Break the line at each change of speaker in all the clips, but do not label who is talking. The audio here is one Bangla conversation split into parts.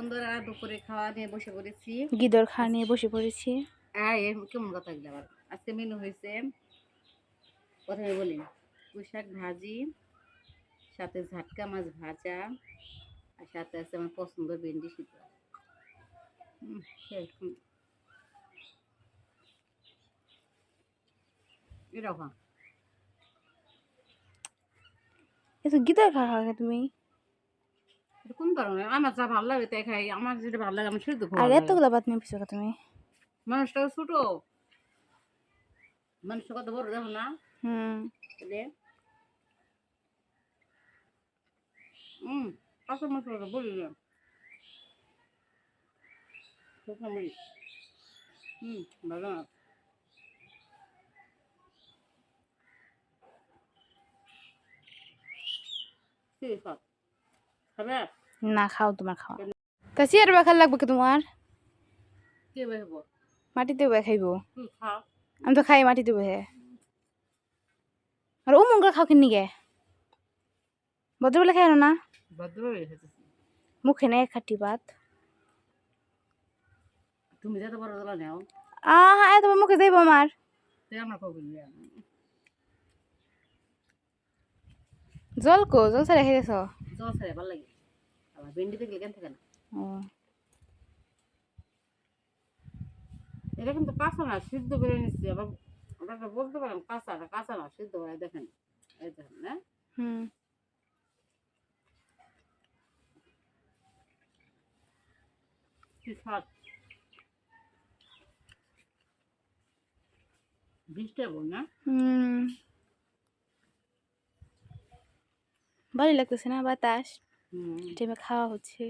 বন্ধুরা দুপুরে খাওয়া নিয়ে বসে পড়েছি।
গিদর খা নিয়ে বসে পড়েছি।
আর এর কেমন কথা গেলে আবার? আজকে মেনু হয়েছে প্রথমে বলি পুঁই শাক ভাজি সাথে ঝাটকা মাছ ভাজা আর সাথে আছে আমার পছন্দ ভেন্ডি সিদ্ধ। এরকম।
এত গিদর খা খাও তুমি?
কোন কারণে? আমার যা ভালো লাগে তাই খাই। আমার যেটা ভালো লাগে আমি সেটা
আর এতগুলো ভাত নিয়ে পিছো তুমি।
মানুষটা ছোট। মানুষটা কত বড় দেখো না?
হুম।
হুম কাঁচা মশলাটা বলি না। হুম ভালো না। ঠিক আছে খাবে?
না খাও তোমার খাওয়া। তা চেয়ার বেখার লাগবে কি তোমার? মাটিতে বে খাইবো। আমি তো খাই মাটিতে বহে আর ও মঙ্গল খাও কিনি গে? ভদ্রবেলা খাই না? মুখে নেই খাটি ভাত।
তুমি যত বড় দলা নেও।
আহা এত মুখে যাইব আমার। জল কো জল ছাড়া খাই গেছ
জল ছাড়া ভালো লাগে। আবার ভেন্ডি থাকে না।
ও।
এটা কিন্তু কাঁচা না সিদ্ধ করে নিচ্ছি। আবার আপনারা বলতে পারেন কাঁচা না কাঁচা না সিদ্ধ করে দেখেন। এই দেখেন না
হুম।
না?
হুম। ভালোই লাগতেছে না বাতাস? টাইমে খাওয়া হচ্ছে।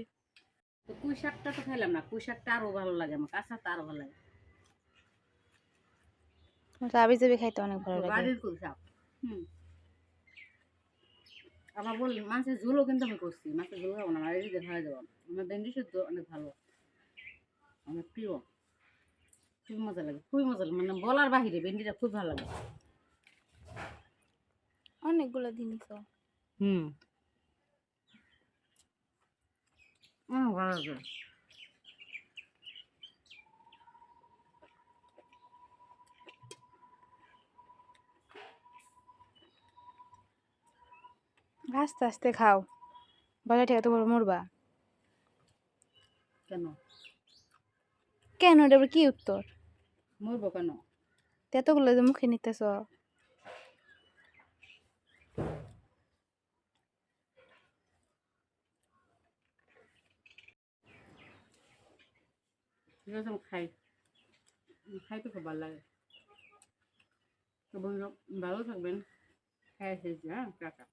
তো পুঁই শাকটা তো খাইলাম না পুঁই শাকটা আরও ভালো লাগে আমার কাঁচাটা আরও ভালো লাগে।
আবি যাবি খাইতে অনেক ভালো লাগে।
বাড়ির পুঁই শাক হুম। আবার বললি মাছের ঝোলও কিন্তু আমি করছি মাছের ঝোল খাব না আমার ভেন্ডি শুদ্ধ অনেক ভালো আমার প্রিয়। খুব মজা লাগে খুবই মজা লাগে মানে বলার বাহিরে ভেন্ডিটা খুব ভালো লাগে।
অনেকগুলো জিনিস
হুম। অনেক ভালো লাগে
আস্তে আস্তে খাও। বলে ঠিক তোমার মরবা।
কেন?
কেন? এটা কি উত্তর?
মরবো কেন?
এতগুলো যে মুখে নিতেছ।
আছে খাই। খাইতে খুব ভালো লাগে। তো বন্ধু ভালো থাকবেন। খাই এসেছি হ্যাঁ? টাটা।